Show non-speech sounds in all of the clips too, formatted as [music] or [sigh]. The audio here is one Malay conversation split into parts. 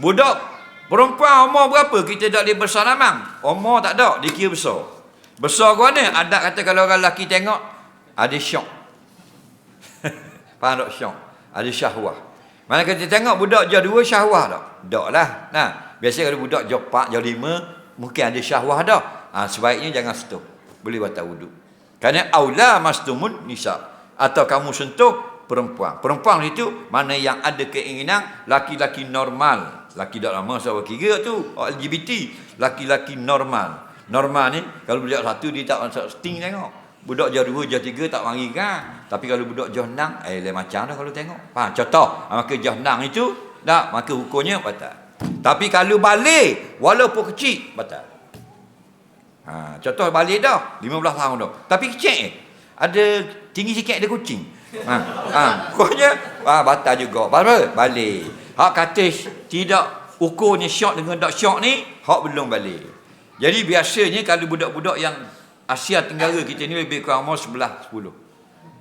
Budak perempuan umur berapa kita tak boleh besar namang? Umur tak ada, dia kira besar. Besar ke mana? Adat kata kalau orang lelaki tengok, ada syok. [laughs] Faham tak syok? Ada syahwah. Mana kita tengok budak jauh dua syahwah tak? Tak lah. Nah, biasa kalau budak jauh empat, jauh lima, mungkin ada syahwah dah. Ha, sebaiknya jangan sentuh. Boleh batal wuduk. Kerana aula mastumun nisa. Atau kamu sentuh perempuan. Perempuan itu mana yang ada keinginan laki-laki normal. Laki tak lama sama kira tu. LGBT. Laki-laki normal. Normal ni, kalau budak satu dia tak masuk sting tengok. Budak jauh dua, jauh tiga tak wangi kan. Tapi kalau budak jauh enam, eh lain macam dah kalau tengok. Faham? Contoh, ah, maka jauh enam itu, tak, maka hukumnya batal. Tapi kalau balik, walaupun kecil, batal. Ha, contoh balik dah, 15 tahun dah. Tapi kecil eh. Ada tinggi sikit ada kucing. Ha, ha, pokoknya ha, batal juga. Baru balik. Hak kata tidak ukurnya syok dengan tak syok ni, hak belum balik. Jadi biasanya kalau budak-budak yang Asia Tenggara kita ni lebih kurang umur 11 10.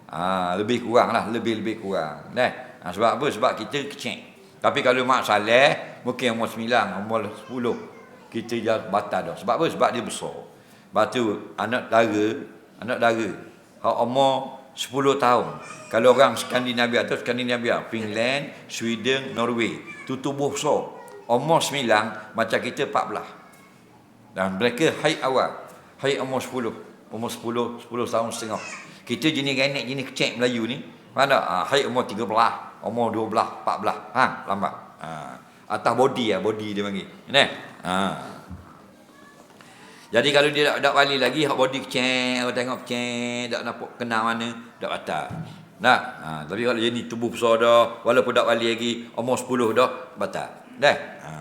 Ha, lebih kurang lah, lebih-lebih kurang. Nah, ha, sebab apa? Sebab kita kecil. Tapi kalau mak saleh, mungkin umur 9, umur 10. Kita dah batal dah. Sebab apa? Sebab dia besar. Lepas tu, anak dara, anak dara, hak umur 10 tahun. Kalau orang Skandinavia atau Skandinavia, Finland, Sweden, Norway, tu tubuh besar. Umur 9, macam kita 14. Dan mereka haid awal. Haid umur 10. Umur 10, 10 tahun setengah. Kita jenis genek, jenis kecek Melayu ni. Mana? Ha, haid umur 13. Umur 12, 14. Ha, lambat. Ha. Atas body lah. Body dia panggil. Ini. Ha. Jadi kalau dia tak, balik lagi, hak body kecek, orang tengok kecek, tak nampak kenal mana, tak batal. Nah, ha, tapi kalau jadi tubuh besar dah, walaupun tak balik lagi, umur 10 dah, batal. Dah. Ha.